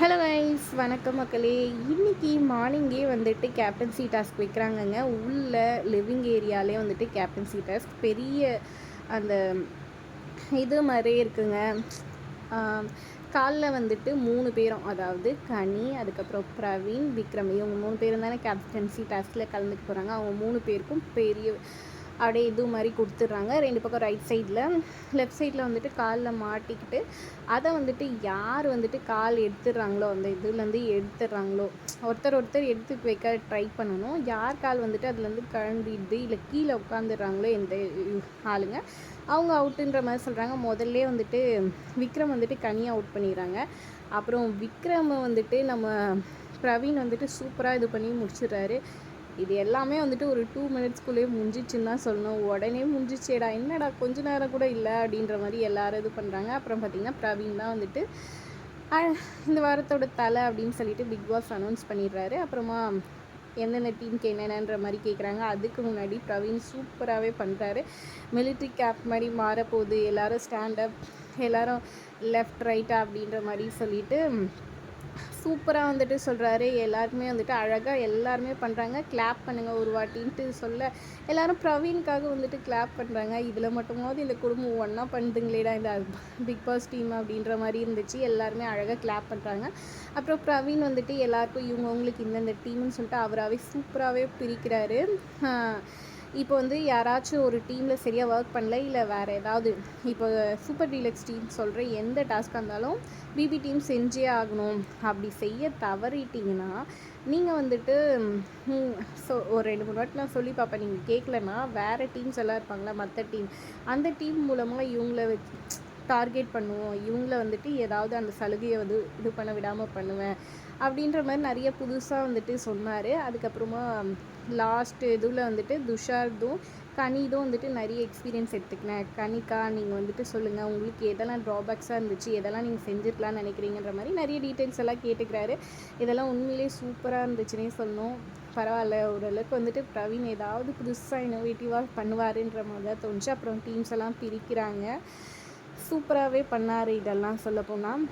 Hello guys வணக்கம் மக்களே. இன்றைக்கி மார்னிங்கே வந்துட்டு கேப்டன்சி டாஸ்க் வைக்கிறாங்கங்க. உள்ள லிவிங் ஏரியாலே வந்துட்டு கேப்டன்சி டாஸ்க் பெரிய அந்த இது மாதிரியே இருக்குங்க. காலில் வந்துட்டு மூணு பேரும் அதாவது கனி அதுக்கப்புறம் பிரவீன் விக்ரம் இவங்க மூணு பேரும் தானே கேப்டன்சி டாஸ்கில் கலந்துக்க போகிறாங்க அவங்க மூணு பேருக்கும் பெரிய அப்படியே இது மாதிரி கொடுத்துட்றாங்க. ரெண்டு பக்கம் ரைட் சைடில் லெஃப்ட் சைடில் வந்துட்டு காலில் மாட்டிக்கிட்டு அதை வந்துட்டு யார் வந்துட்டு கால் எடுத்துடுறாங்களோ அந்த இதுலேருந்து எடுத்துடுறாங்களோ ஒருத்தர் ஒருத்தர் எடுத்து வைக்க ட்ரை பண்ணணும். யார் கால் வந்துட்டு அதுலேருந்து கழண்டிடுது இல்லை கீழே உட்காந்துடுறாங்களோ எந்த ஆளுங்க அவங்க அவுட்டுன்ற மாதிரி சொல்கிறாங்க முதல்ல வந்துட்டு விக்ரம் வந்துட்டு கனியாக அவுட் பண்ணிடுறாங்க. அப்புறம் விக்ரம் வந்துட்டு நம்ம பிரவீன் வந்துட்டு சூப்பராக இது பண்ணி முடிச்சிடுறாரு. இது எல்லாமே வந்துட்டு ஒரு டூ மினிட்ஸ்க்குள்ளேயே முடிஞ்சிச்சுன்னு தான் சொல்லணும். உடனே முடிஞ்சிச்சேடா என்னடா கொஞ்ச நேரம் கூட இல்லை அப்படின்ற மாதிரி எல்லாரும் இது பண்ணுறாங்க அப்புறம் பார்த்திங்கன்னா பிரவீன் தான் வந்துட்டு இந்த வாரத்தோட தலை அப்படின்னு சொல்லிட்டு பிக் பாஸ் அனௌன்ஸ் பண்ணிடுறாரு. அப்புறமா எந்தெந்த டீமுக்கு என்னென்னன்ற மாதிரி கேட்குறாங்க அதுக்கு முன்னாடி பிரவீன் சூப்பராகவே பண்ணுறாரு மிலிட்ரி கேப் மாதிரி மாறப்போகுது. எல்லோரும் ஸ்டாண்டப் எல்லோரும் லெஃப்ட் ரைட்டா அப்படின்ற மாதிரி சொல்லிவிட்டு சூப்பராக வந்துட்டு சொல்கிறாரு எல்லாருமே வந்துட்டு அழகாக எல்லாருமே பண்ணுறாங்க கிளாப் பண்ணுங்கள் ஒரு வாட்டின்ட்டு சொல்ல. எல்லாரும் பிரவீனுக்காக வந்துட்டு கிளாப் பண்ணுறாங்க இதில் மட்டுமாவது இந்த குடும்பம் ஒன்றா பண்ணுதுங்களேடா இந்த பிக் பாஸ் டீம் அப்படின்ற மாதிரி இருந்துச்சு. எல்லாருமே அழகாக கிளாப் பண்ணுறாங்க அப்புறம் பிரவீன் வந்துட்டு எல்லாருக்கும் இவங்கவுங்களுக்கு இந்தந்த டீம்னு சொல்லிட்டு அவராகவே சூப்பராகவே பிரிக்கிறாரு. இப்போ வந்து யாராச்சும் ஒரு டீமில் சரியாக ஒர்க் பண்ணல இல்லை வேறு ஏதாவது இப்போ சூப்பர் டீலக்ஸ் டீம் சொல்கிற எந்த டாஸ்க்காக இருந்தாலும் பிபி டீம் செஞ்சே ஆகணும். அப்படி செய்ய தவறிட்டிங்கன்னா நீங்கள் வந்துட்டு ஸோ ஒரு ரெண்டு மூணு வாட்டி நான் சொல்லி பார்ப்பேன். நீங்கள் கேட்கலன்னா வேறு டீம்ஸ் எல்லாம் இருப்பாங்களா மற்ற டீம் அந்த டீம் மூலமாக இவங்கள வச்சு டார்கெட் பண்ணுவோம். இவங்கள வந்துட்டு ஏதாவது அந்த சலுகையை வந்து இது பண்ண விடாமல் பண்ணுவேன். அப்படின்ற மாதிரி நிறைய புதுசாக வந்துட்டு சொன்னார். அதுக்கப்புறமா லாஸ்ட் இதில் வந்துட்டு துஷார்தும் கனிதும் வந்துட்டு நிறைய எக்ஸ்பீரியன்ஸ் எடுத்துக்கினேன். கனிக்கா நீங்கள் வந்துட்டு சொல்லுங்கள் உங்களுக்கு எதெல்லாம் ட்ராபேக்ஸாக இருந்துச்சு? எதெல்லாம் நீங்கள் செஞ்சுருக்கலாம்னு நினைக்கிறீங்கன்ற மாதிரி நிறைய டீட்டெயில்ஸ் எல்லாம் கேட்டுக்கிறாரு. இதெல்லாம் உண்மையிலே சூப்பராக இருந்துச்சுன்னே சொன்னோம் பரவாயில்ல. ஓரளவுக்கு வந்துட்டு பிரவீன் ஏதாவது புதுசாக இனோவேட்டிவாக பண்ணுவாருன்ற மாதிரி தான் தோணுச்சு. அப்புறம் டீம்ஸ் எல்லாம் பிரிக்கிறாங்க. சூப்பராகவே பண்ணார் இதெல்லாம் சொல்லப்போனால்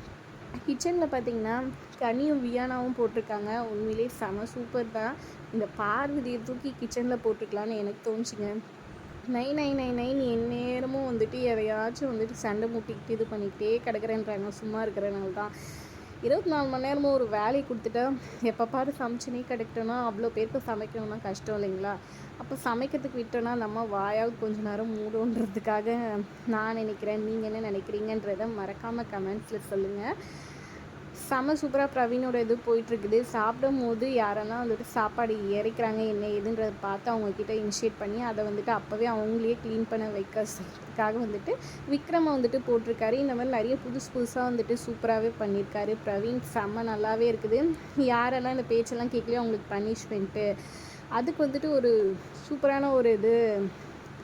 கிச்சனில் பார்த்தீங்கன்னா கனியும் வியானாவும் போட்டிருக்காங்க. உண்மையிலே செம சூப்பர் தான். இந்த பார்வதியை தூக்கி கிச்சனில் போட்டுக்கலான்னு எனக்கு தோணுச்சுங்க. நைன் நைன் நைன் நைன் எந்நேரமும் வந்துட்டு எதையாச்சும் வந்துட்டு சண்டை மூட்டிக்கிட்டு இது பண்ணிக்கிட்டே கிடக்கிறேன்றாங்க. சும்மா இருக்கிறனால தான். இருபத்தி நாலு மணி நேரமும் ஒரு வேலையை கொடுத்துட்டா எப்போ பாரு சமைச்சுனே கிடைக்கிட்டோன்னா அவ்வளோ பேருக்கு சமைக்கணும்னா கஷ்டம் இல்லைங்களா? அப்போ சமைக்கிறதுக்கு விட்டோன்னா நம்ம வாயாவது கொஞ்ச நேரம் மூடுன்றதுக்காக நான் நினைக்கிறேன். நீங்கள் என்ன நினைக்கிறீங்கன்றதை மறக்காமல் கமெண்ட்ஸில் சொல்லுங்கள் செம சூப்பராக பிரவீனோட இது போயிட்டுருக்குது. சாப்பிடும் போது யாரெல்லாம் வந்துட்டு சாப்பாடு இறைக்கிறாங்க என்ன ஏதுன்றதை பார்த்து அவங்கக்கிட்ட இனிஷியேட் பண்ணி அதை வந்துட்டு அப்போவே அவங்களே க்ளீன் பண்ண வைக்கிறதுக்காக வந்துட்டு விக்ரமை வந்துட்டு போட்டிருக்காரு. இந்த மாதிரி நிறைய புதுசு புதுசாக வந்துட்டு சூப்பராகவே பண்ணியிருக்காரு பிரவீன். செம்ம நல்லாவே இருக்குது. யாரெல்லாம் இந்த பேச்செல்லாம் கேட்கலையோ அவங்களுக்கு பனிஷ்மெண்ட்டு அதுக்கு வந்துட்டு ஒரு சூப்பரான ஒரு இது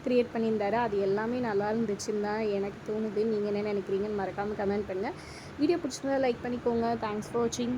க்ரியேட் பண்ணியிருந்தாரு. அது எல்லாமே நல்லா இருந்துச்சுன்னு தான் எனக்கு தோணுது. நீங்கள் என்ன நினைக்கிறீங்கன்னு மறக்காமல் கமெண்ட் பண்ணுங்கள் வீடியோ பிடிச்சிருந்தா லைக் பண்ணிக்கோங்க. தேங்க்ஸ் ஃபார் வாட்சிங்